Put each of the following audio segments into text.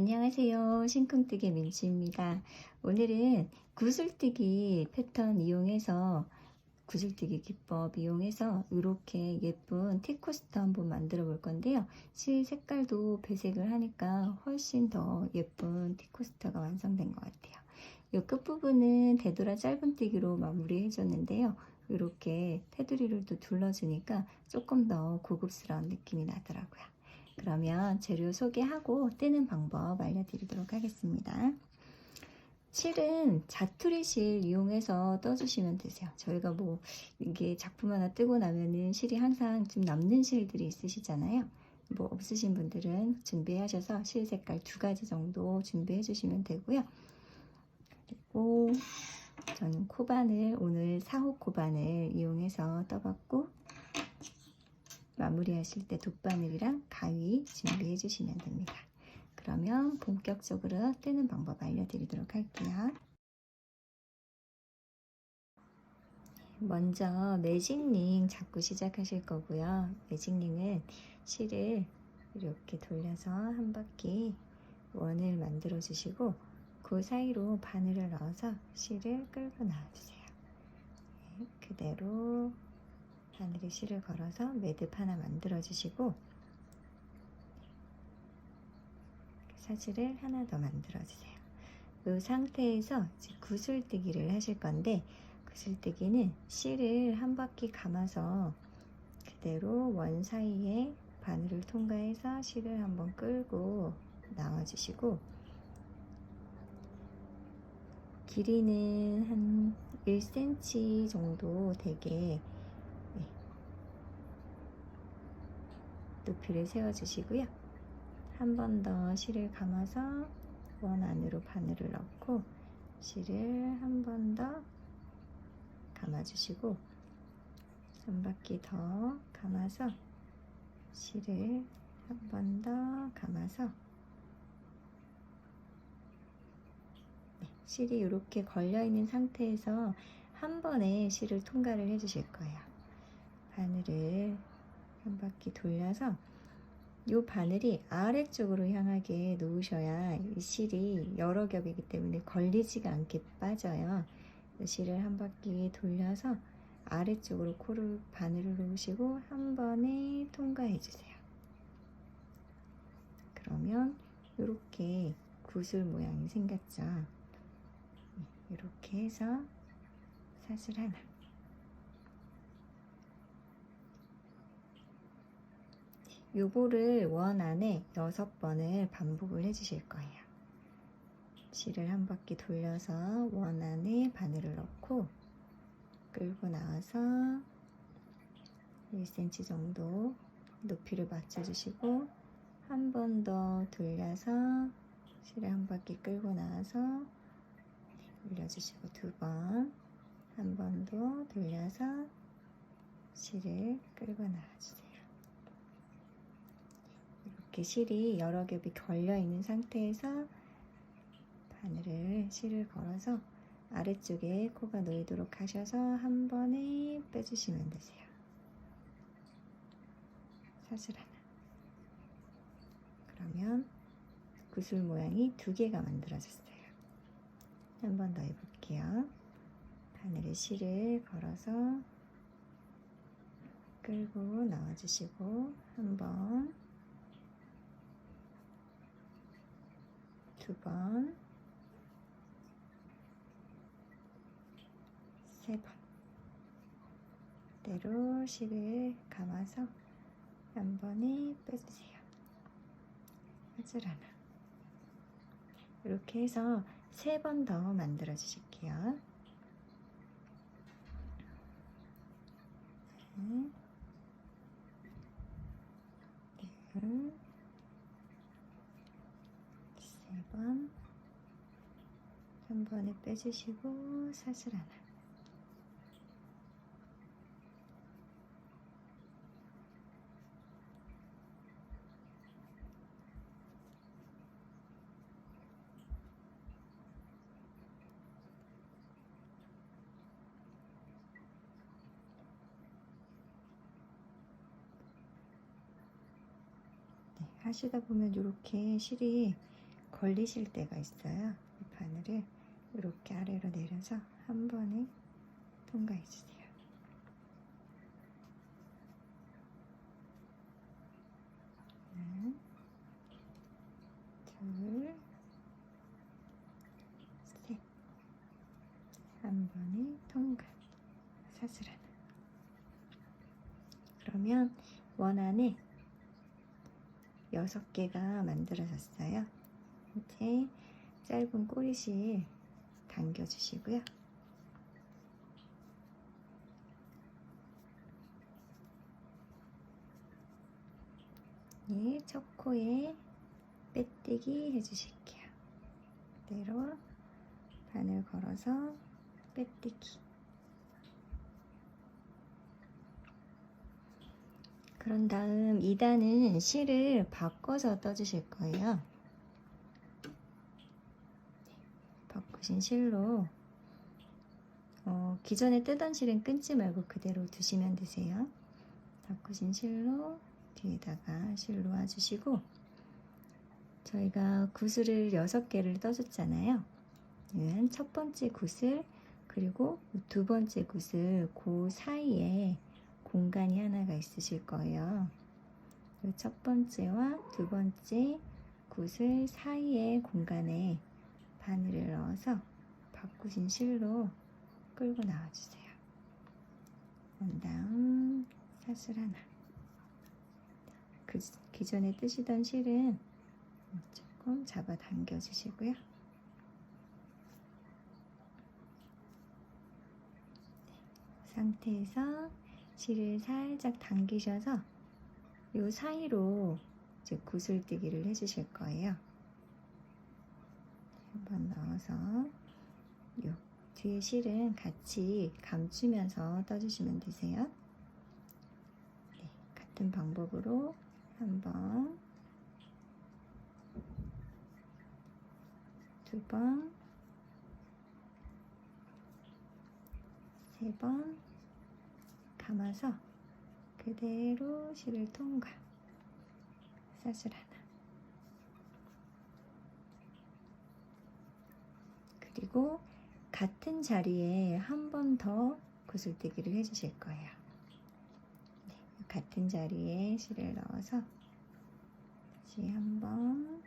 안녕하세요. 신쿵뜨기 민지입니다. 오늘은 구슬뜨기 패턴 이용해서 구슬뜨기 기법 이용해서 이렇게 예쁜 티코스터 한번 만들어 볼 건데요. 실 색깔도 배색을 하니까 훨씬 더 예쁜 티코스터가 완성된 것 같아요. 이 끝부분은 되돌아 짧은뜨기로 마무리해 줬는데요. 이렇게 테두리를 또 둘러주니까 조금 더 고급스러운 느낌이 나더라고요. 그러면 재료 소개하고 뜨는 방법 알려드리도록 하겠습니다. 실은 자투리 실 이용해서 떠주시면 되세요. 저희가 뭐 이게 작품 하나 뜨고 나면은 실이 항상 좀 남는 실들이 있으시잖아요. 뭐 없으신 분들은 준비하셔서 실 색깔 두 가지 정도 준비해 주시면 되고요. 그리고 저는 코바늘 오늘 4호 코바늘 이용해서 떠봤고 마무리하실 때 돗바늘이랑 가위 준비해 주시면 됩니다. 그러면 본격적으로 뜨는 방법 알려드리도록 할게요. 먼저 매직링 잡고 시작하실 거고요. 매직링은 실을 이렇게 돌려서 한 바퀴 원을 만들어 주시고 그 사이로 바늘을 넣어서 실을 끌고 나와주세요. 네, 그대로 바늘에 실을 걸어서 매듭 하나 만들어 주시고 사지를 하나 더 만들어 주세요. 이 상태에서 구슬뜨기를 하실 건데 구슬뜨기는 실을 한 바퀴 감아서 그대로 원 사이에 바늘을 통과해서 실을 한번 끌고 나와 주시고 길이는 한 1cm 정도 되게 높이를 세워주시고요. 한 번 더 실을 감아서 원 안으로 바늘을 넣고 실을 한 번 더 감아주시고 한 바퀴 더 감아서 실을 한 번 더 감아서 네, 실이 이렇게 걸려 있는 상태에서 한 번에 실을 통과를 해주실 거예요. 바늘을 한 바퀴 돌려서 이 바늘이 아래쪽으로 향하게 놓으셔야 이 실이 여러 겹이기 때문에 걸리지가 않게 빠져요. 실을 한 바퀴 돌려서 아래쪽으로 코를 바늘을 놓으시고 한 번에 통과해 주세요. 그러면 이렇게 구슬 모양이 생겼죠. 이렇게 해서 사슬 하나 요거를 원 안에 여섯 번을 반복을 해주실 거예요. 실을 한 바퀴 돌려서 원 안에 바늘을 넣고 끌고 나와서 1cm 정도 높이를 맞춰주시고 한 번 더 돌려서 실을 한 바퀴 끌고 나와서 올려주시고 두 번 한 번 더 돌려서 실을 끌고 나와주세요. 이렇게 실이 여러 겹이 걸려 있는 상태에서 바늘을 실을 걸어서 아래쪽에 코가 놓이도록 하셔서 한 번에 빼주시면 되세요. 사슬 하나. 그러면 구슬 모양이 두 개가 만들어졌어요. 한 번 더 해볼게요. 바늘에 실을 걸어서 끌고 나와주시고 한번 두 번, 세 번. 대로 실을 감아서 한 번에 빼주세요. 사슬 하나. 이렇게 해서 세 번 더 만들어 주실게요. 네. 둘, 세 번, 한 번에 빼주시고 사슬 하나. 네, 하시다 보면 이렇게 실이 걸리실 때가 있어요. 이 바늘을 이렇게 아래로 내려서 한 번에 통과해 주세요. 하나, 둘, 셋. 한 번에 통과. 사슬 하나. 그러면 원 안에 여섯 개가 만들어졌어요. 이제 짧은 꼬리실 당겨주시고요. 예, 첫 코에 빼뜨기 해주실게요. 그대로 바늘 걸어서 빼뜨기. 그런 다음 2단은 실을 바꿔서 떠주실 거예요. 바꾸신 실로 어, 기존에 뜨던 실은 끊지 말고 그대로 두시면 되세요. 바꾸신 실로 뒤에다가 실 놓아주시고 저희가 구슬을 6개를 떠줬잖아요. 첫 번째 구슬 그리고 두 번째 구슬 그 사이에 공간이 하나가 있으실 거예요. 이첫 번째와 두 번째 구슬 사이의 공간에 바늘을 넣어서 바꾸신 실로 끌고 나와주세요. 그 다음 사슬 하나. 그 기존에 뜨시던 실은 조금 잡아 당겨 주시고요. 상태에서 실을 살짝 당기셔서 이 사이로 이제 구슬뜨기를 해주실 거예요. 한번 넣어서 요 뒤에 실은 같이 감추면서 떠주시면 되세요. 네, 같은 방법으로 한번 두 번, 세 번 감아서 그대로 실을 통과. 사슬 하나 그리고 같은 자리에 한 번 더 구슬뜨기를 해주실 거예요. 네, 같은 자리에 실을 넣어서 다시 한 번,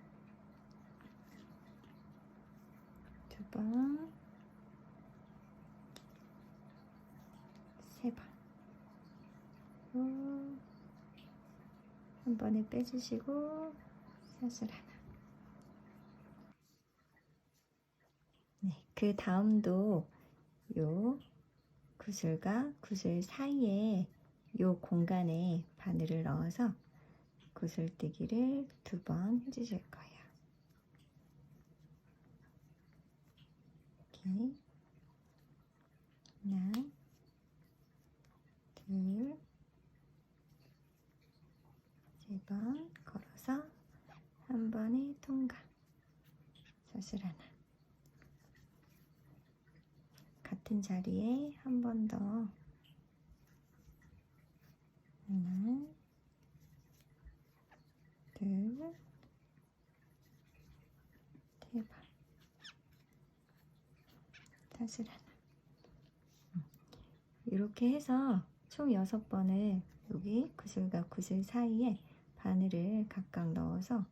두 번, 세 번. 후, 한 번에 빼주시고 사슬 하나. 네, 그 다음도 요 구슬과 구슬 사이에 요 공간에 바늘을 넣어서 구슬뜨기를 두 번 해주실 거예요. 이렇게 하나, 둘, 세 번 걸어서 한 번에 통과. 사슬 하나. 같은 자리에 한 번 더. 하나, 둘, 세 번. 사슬 하나. 이렇게 해서 총 여섯 번을 여기 구슬과 구슬 사이에 바늘을 각각 넣어서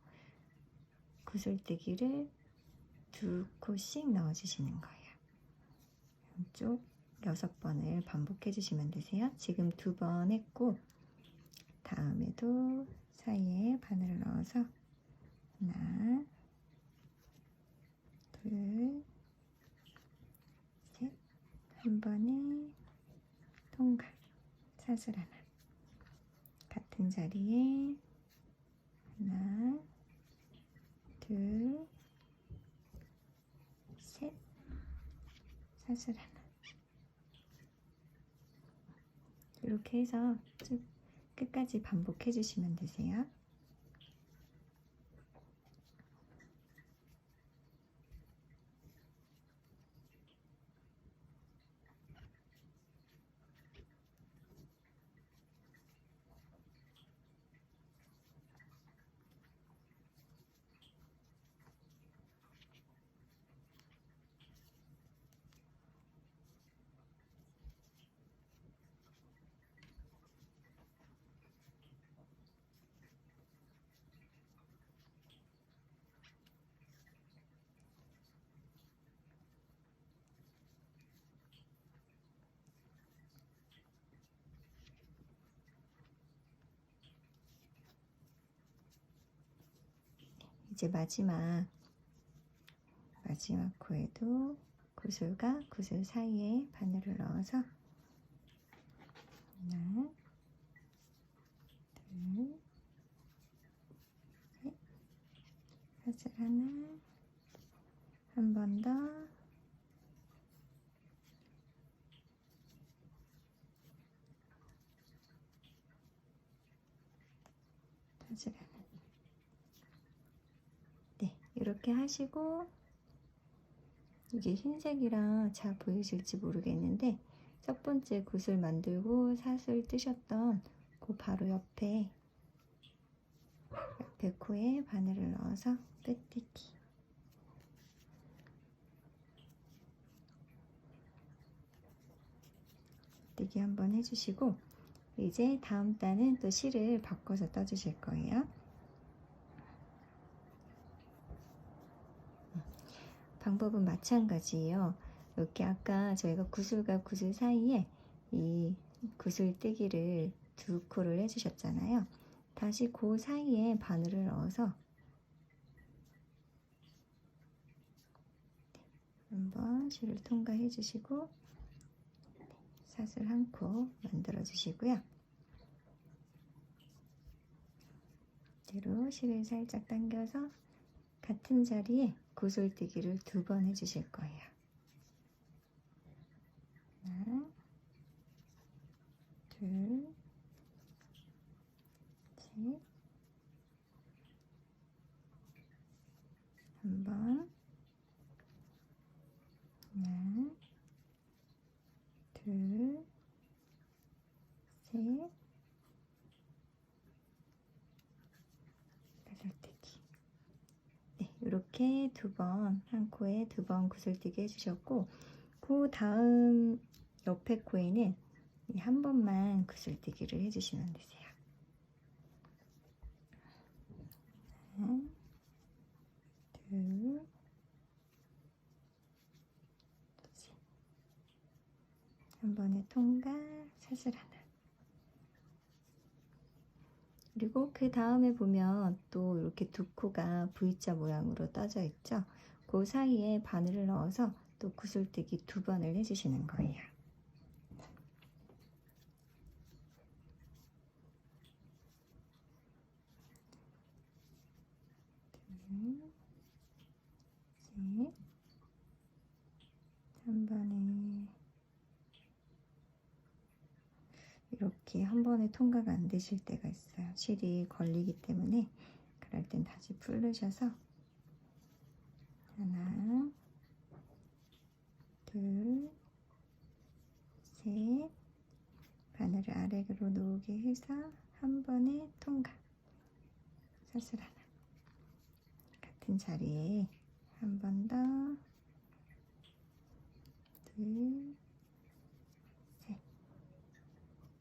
구슬뜨기를 두 코씩 넣어주시는 거예요. 이쪽 여섯 번을 반복해 주시면 되세요. 지금 두 번 했고 다음에도 사이에 바늘을 넣어서 하나, 둘, 셋, 한 번에 통과. 사슬 하나. 같은 자리에 하나, 둘, 셋, 사슬 하나. 이렇게 해서 쭉 끝까지 반복해 주시면 되세요. 이제 마지막 마지막 코에도 구슬과 구슬 사이에 바늘을 넣어서 하나, 둘, 셋, 사슬 하나, 한 번 더, 사슬 하나. 네, 이렇게 하시고 이게 흰색이라 잘 보이실지 모르겠는데 첫 번째 굿을 만들고 사슬 뜨셨던 그 바로 옆에 옆에 코에 바늘을 넣어서 빼뜨기 뜨기 한번 해주시고 이제 다음 단은 또 실을 바꿔서 떠주실 거예요. 방법은 마찬가지예요. 이렇게 아까 저희가 구슬과 구슬 사이에 이 구슬뜨기를 두 코를 해주셨잖아요. 다시 그 사이에 바늘을 넣어서 한번 실을 통과해 주시고 사슬 한 코 만들어 주시고요. 뒤로 실을 살짝 당겨서 같은 자리에 구슬뜨기를 두 번 해주실 거예요. 하나, 둘, 셋, 한 번, 하나, 둘, 셋, 구슬뜨기. 네, 이렇게 두 번, 한 코에 두 번 구슬뜨기 해주셨고, 그 다음 옆에 코에는 이한 번만 구슬뜨기를 해주시면 되세요. 하나, 둘, 셋. 한 번에 통과, 사슬 하나. 그리고 그 다음에 보면 또 이렇게 두 코가 V자 모양으로 떠져 있죠. 그 사이에 바늘을 넣어서 또 구슬뜨기 두 번을 해주시는 거예요. 둘, 셋, 한 번에 이렇게 한 번에 통과가 안 되실 때가 있어요. 실이 걸리기 때문에 그럴 땐 다시 풀르셔서 하나, 둘, 셋, 바늘을 아래로 놓게 해서 한 번에 통과. 사슬 하나. 같은 자리에 한 번 더, 둘, 셋.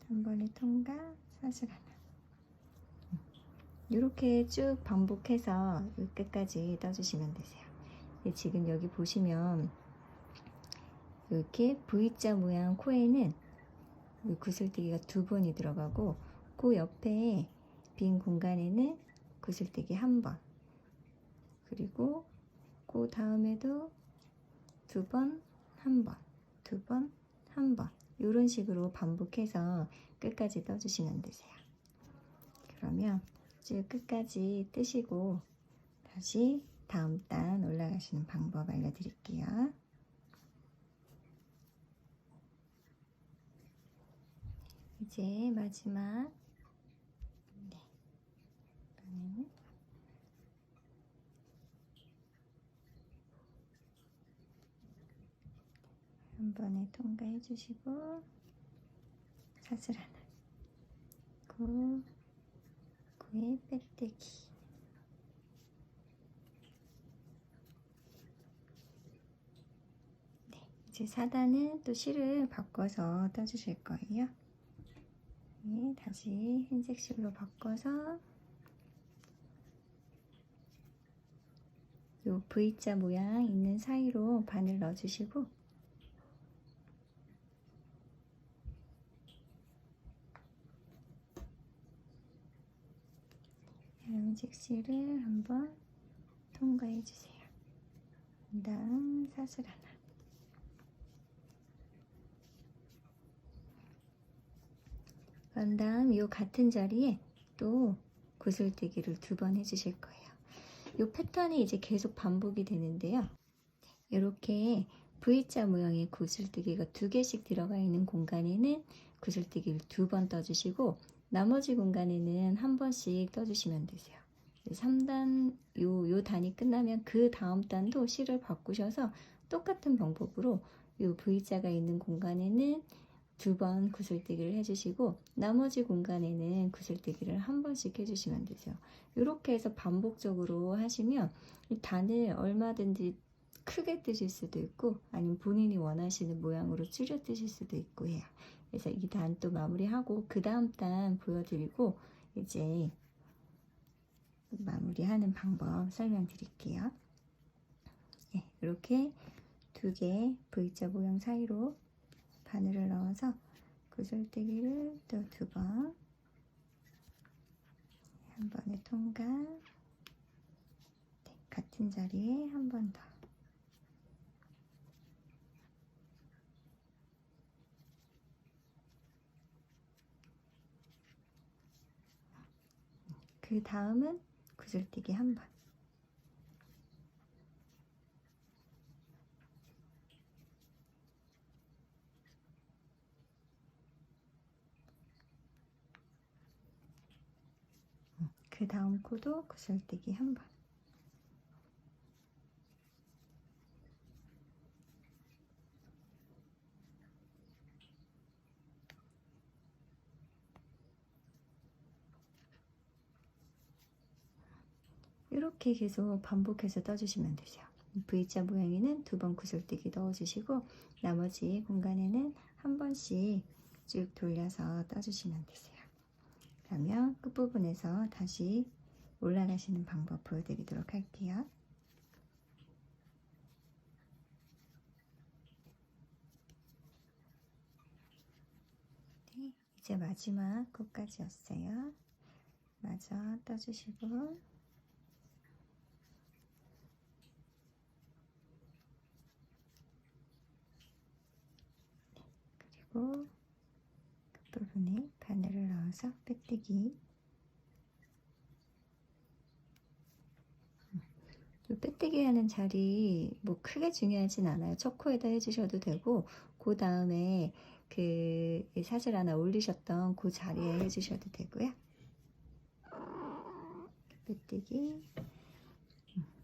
한 번에 통과, 하나. 이렇게 쭉 반복해서 끝까지 떠주시면 되세요. 예, 지금 여기 보시면 이렇게 V자 모양 코에는 이 구슬뜨기가 두 번이 들어가고 그 옆에 빈 공간에는 구슬뜨기 한 번. 그리고 그 다음에도 두 번, 한 번, 두 번, 한 번. 이런 식으로 반복해서 끝까지 떠주시면 되세요. 그러면 쭉 끝까지 뜨시고 다시 다음 단 올라가시는 방법 알려드릴게요. 이제 마지막 네. 이번에는 한 번에 통과해 주시고 사슬 하나 구 구의 빼뜨기 네, 이제 4단은 또 실을 바꿔서 떠주실 거예요. 네, 다시 흰색 실로 바꿔서 요 V자 모양 있는 사이로 바늘 넣어주시고 흰색 실을 한번 통과해 주세요. 다음 사슬 하나. 그런 다음 이 같은 자리에 또 구슬뜨기를 두 번 해주실 거예요. 이 패턴이 이제 계속 반복이 되는데요. 이렇게 V자 모양의 구슬뜨기가 두 개씩 들어가 있는 공간에는 구슬뜨기를 두 번 떠주시고 나머지 공간에는 한 번씩 떠주시면 되세요. 3단 요, 요 단이 끝나면 그 다음 단도 실을 바꾸셔서 똑같은 방법으로 요 V자가 있는 공간에는 두 번 구슬뜨기를 해주시고 나머지 공간에는 구슬뜨기를 한 번씩 해주시면 되세요. 이렇게 해서 반복적으로 하시면 이 단을 얼마든지 크게 뜨실 수도 있고 아니면 본인이 원하시는 모양으로 줄여 뜨실 수도 있고 해요. 그래서 이 단 또 마무리하고 그 다음 단 보여드리고 이제 마무리하는 방법 설명드릴게요. 네, 이렇게 두 개 V자 모양 사이로 바늘을 넣어서 구슬뜨기를 또 두 번, 한 번에 통과, 네, 같은 자리에 한 번 더. 그 다음은 구슬뜨기 한 번. 그 다음 코도 구슬뜨기 한 번. 이렇게 계속 반복해서 떠주시면 되세요. V자 모양에는 두 번 구슬뜨기 넣어주시고 나머지 공간에는 한 번씩 쭉 돌려서 떠주시면 되세요. 그러면 끝부분에서 다시 올라가시는 방법 보여드리도록 할게요. 네, 이제 마지막 끝까지였어요. 마저 떠주시고 그리고 끝부분에 바늘을 넣어서 빼뜨기 이 빼뜨기 하는 자리 뭐 크게 중요하진 않아요. 첫 코에다 해주셔도 되고 그 다음에 그 사슬 하나 올리셨던 그 자리에 해주셔도 되고요. 빼뜨기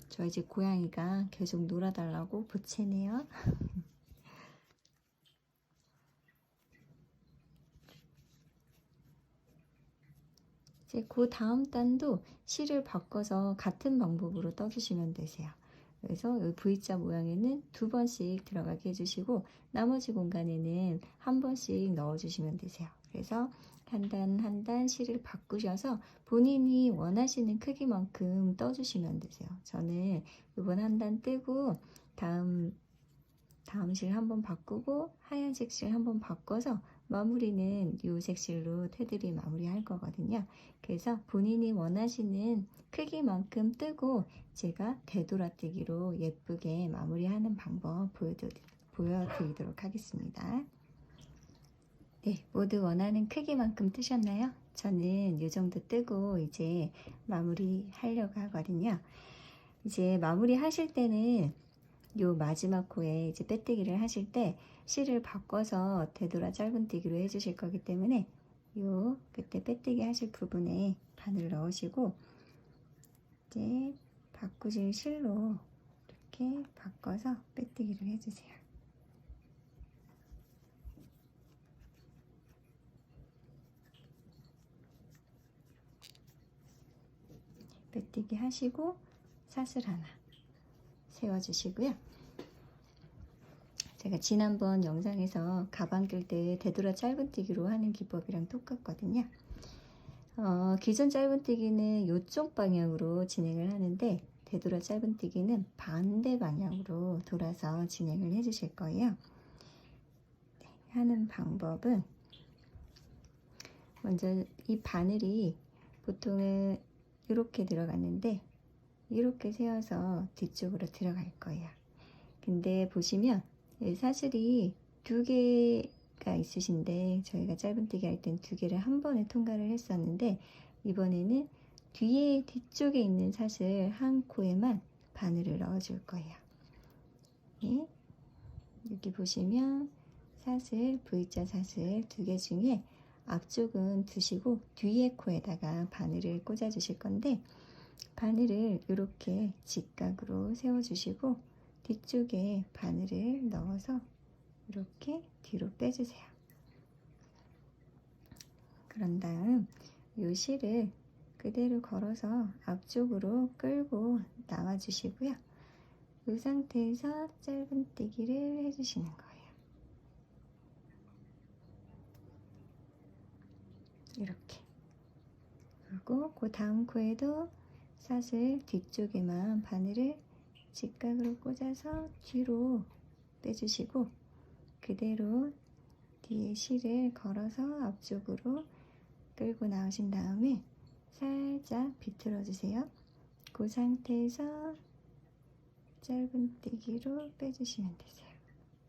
저 이제 고양이가 계속 놀아달라고 보채네요. 이제 그 다음 단도 실을 바꿔서 같은 방법으로 떠주시면 되세요. 그래서 이 V자 모양에는 두 번씩 들어가게 해주시고 나머지 공간에는 한 번씩 넣어주시면 되세요. 그래서 한 단 한 단 실을 바꾸셔서 본인이 원하시는 크기만큼 떠주시면 되세요. 저는 이번 한 단 뜨고 다음 다음 실 한번 바꾸고 하얀색 실 한번 바꿔서 마무리는 이 색실로 테두리 마무리 할 거거든요. 그래서 본인이 원하시는 크기만큼 뜨고 제가 되돌아뜨기로 예쁘게 마무리하는 방법 보여드리, 보여드리도록 하겠습니다. 네, 모두 원하는 크기만큼 뜨셨나요? 저는 이 정도 뜨고 이제 마무리 하려고 하거든요. 이제 마무리 하실 때는 요 마지막 코에 이제 빼뜨기를 하실 때 실을 바꿔서 되돌아 짧은뜨기로 해주실 거기 때문에 요 그때 빼뜨기 하실 부분에 바늘 넣으시고 이제 바꾸실 실로 이렇게 바꿔서 빼뜨기를 해주세요. 빼뜨기 하시고 사슬 하나 세워주시고요. 제가 지난번 영상에서 가방 낄 때 되돌아 짧은뜨기로 하는 기법이랑 똑같거든요. 어, 기존 짧은뜨기는 이쪽 방향으로 진행을 하는데 되돌아 짧은뜨기는 반대 방향으로 돌아서 진행을 해주실 거예요. 네, 하는 방법은 먼저 이 바늘이 보통은 이렇게 들어갔는데 이렇게 세워서 뒤쪽으로 들어갈 거예요. 근데 보시면 이 사슬이 두 개가 있으신데 저희가 짧은뜨기 할 땐 두 개를 한 번에 통과를 했었는데 이번에는 뒤에 뒤쪽에 있는 사슬 한 코에만 바늘을 넣어 줄 거예요. 예? 여기 보시면 사슬 V자 사슬 두 개 중에 앞쪽은 두시고 뒤에 코에다가 바늘을 꽂아 주실 건데 바늘을 이렇게 직각으로 세워 주시고 뒤쪽에 바늘을 넣어서 이렇게 뒤로 빼주세요. 그런 다음 요 실을 그대로 걸어서 앞쪽으로 끌고 나와 주시고요. 이 상태에서 짧은뜨기를 해주시는 거예요. 이렇게. 그리고 그 다음 코에도 사슬 뒤쪽에만 바늘을 직각으로 꽂아서 뒤로 빼주시고 그대로 뒤에 실을 걸어서 앞쪽으로 끌고 나오신 다음에 살짝 비틀어 주세요. 그 상태에서 짧은뜨기로 빼주시면 되세요.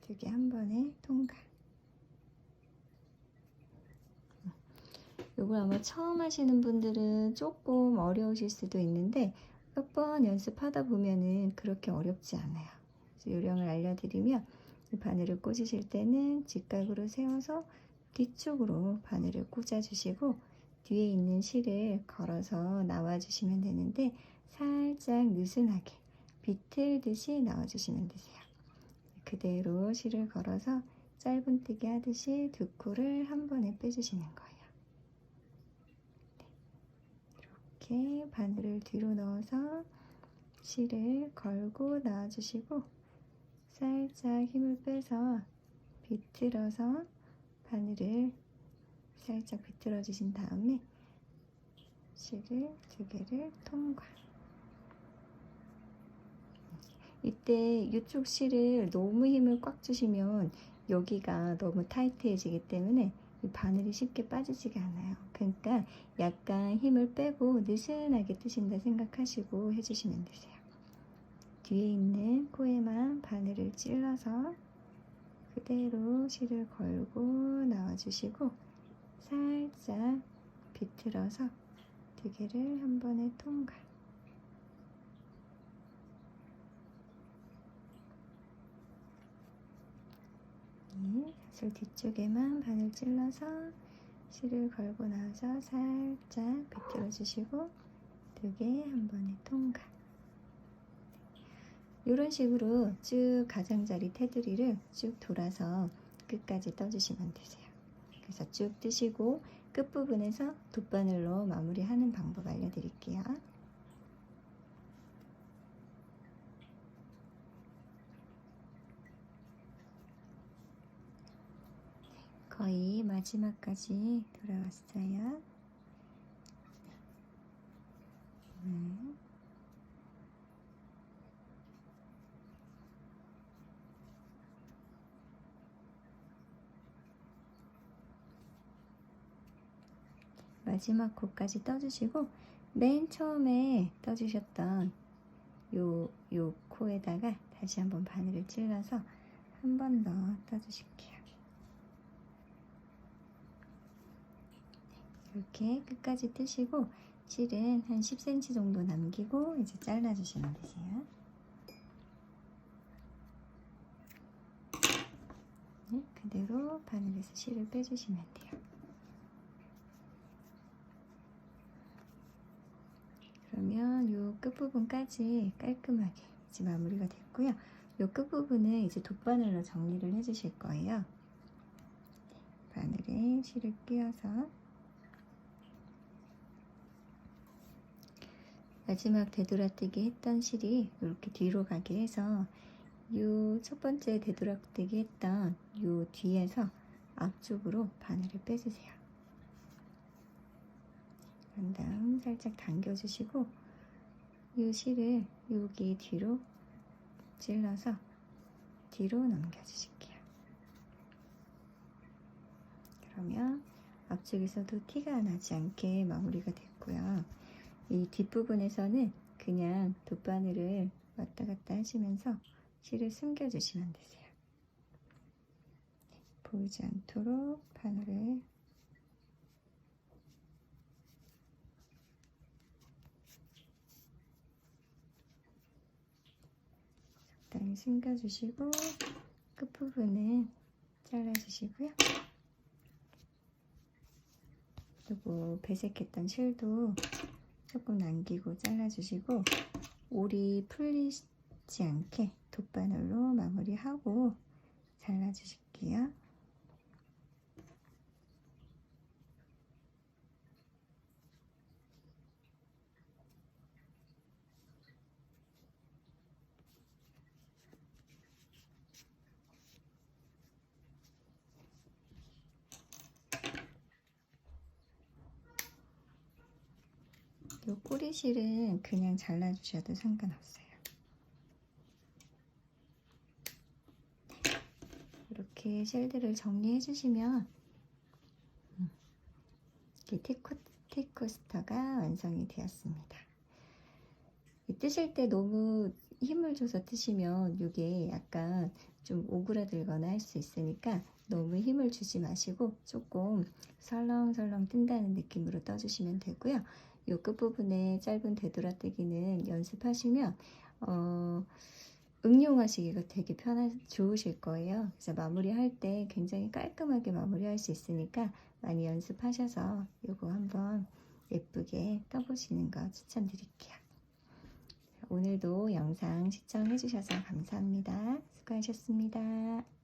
두 개 한 번에 통과. 이걸 아마 처음 하시는 분들은 조금 어려우실 수도 있는데 몇 번 연습하다 보면은 그렇게 어렵지 않아요. 요령을 알려드리면 이 바늘을 꽂으실 때는 직각으로 세워서 뒤쪽으로 바늘을 꽂아주시고 뒤에 있는 실을 걸어서 나와주시면 되는데 살짝 느슨하게 비틀듯이 나와주시면 되세요. 그대로 실을 걸어서 짧은뜨기 하듯이 두 코를 한 번에 빼주시는 거예요. 이렇게 바늘을 뒤로 넣어서 실을 걸고 나와주시고 살짝 힘을 빼서 비틀어서 바늘을 살짝 비틀어 주신 다음에 실을 두 개를 통과. 이때 이쪽 실을 너무 힘을 꽉 주시면 여기가 너무 타이트해지기 때문에 이 바늘이 쉽게 빠지지가 않아요. 그러니까 약간 힘을 빼고 느슨하게 뜨신다 생각하시고 해주시면 되세요. 뒤에 있는 코에만 바늘을 찔러서 그대로 실을 걸고 나와주시고 살짝 비틀어서 두 개를 한 번에 통과. 네, 사슬 뒤쪽에만 바늘 찔러서 실을 걸고 나와서 살짝 비틀어 주시고 두 개 한 번에 통과. 이런 식으로 쭉 가장자리 테두리를 쭉 돌아서 끝까지 떠주시면 되세요. 그래서 쭉 뜨시고 끝부분에서 돗바늘로 마무리하는 방법 알려드릴게요. 거의 마지막까지 돌아왔어요. 네. 마지막 코까지 떠주시고 맨 처음에 떠주셨던 요, 요 코에다가 다시 한번 바늘을 찔러서 한 번 더 떠주실게요. 이렇게 끝까지 뜨시고 실은 한 10cm 정도 남기고 이제 잘라주시면 되세요. 네, 그대로 바늘에서 실을 빼주시면 돼요. 그러면 요 끝부분까지 깔끔하게 이제 마무리가 됐고요. 요 끝부분은 이제 돗바늘로 정리를 해주실 거예요. 바늘에 실을 끼워서 마지막 되돌아뜨기 했던 실이 이렇게 뒤로 가게 해서 요첫 번째 되돌아뜨기 했던 요 뒤에서 앞쪽으로 바늘을 빼주세요. 그런 다음 살짝 당겨주시고 요 실을 여기 뒤로 찔러서 뒤로 넘겨주실게요. 그러면 앞쪽에서도 티가 나지 않게 마무리가 됐고요. 이 뒷부분에서는 그냥 돗바늘을 왔다 갔다 하시면서 실을 숨겨주시면 되세요. 보이지 않도록 바늘을 적당히 숨겨주시고 끝부분은 잘라주시고요. 그리고 배색했던 실도 조금 남기고 잘라주시고 올이 풀리지 않게 돗바늘로 마무리하고 잘라주실게요. 요 꼬리 실은 그냥 잘라주셔도 상관없어요. 이렇게 쉘들을 정리해 주시면 음, 이렇게 티코, 티코스터가 완성이 되었습니다. 이 뜨실 때 너무 힘을 줘서 뜨시면 이게 약간 좀 오그라들거나 할 수 있으니까 너무 힘을 주지 마시고 조금 설렁설렁 뜬다는 느낌으로 떠주시면 되고요. 요 끝부분에 짧은 되돌아뜨기는 연습하시면 어, 응용하시기가 되게 편하 좋으실 거예요. 그래서 마무리할 때 굉장히 깔끔하게 마무리할 수 있으니까 많이 연습하셔서 요거 한번 예쁘게 떠보시는 거 추천드릴게요. 오늘도 영상 시청해 주셔서 감사합니다. 수고하셨습니다.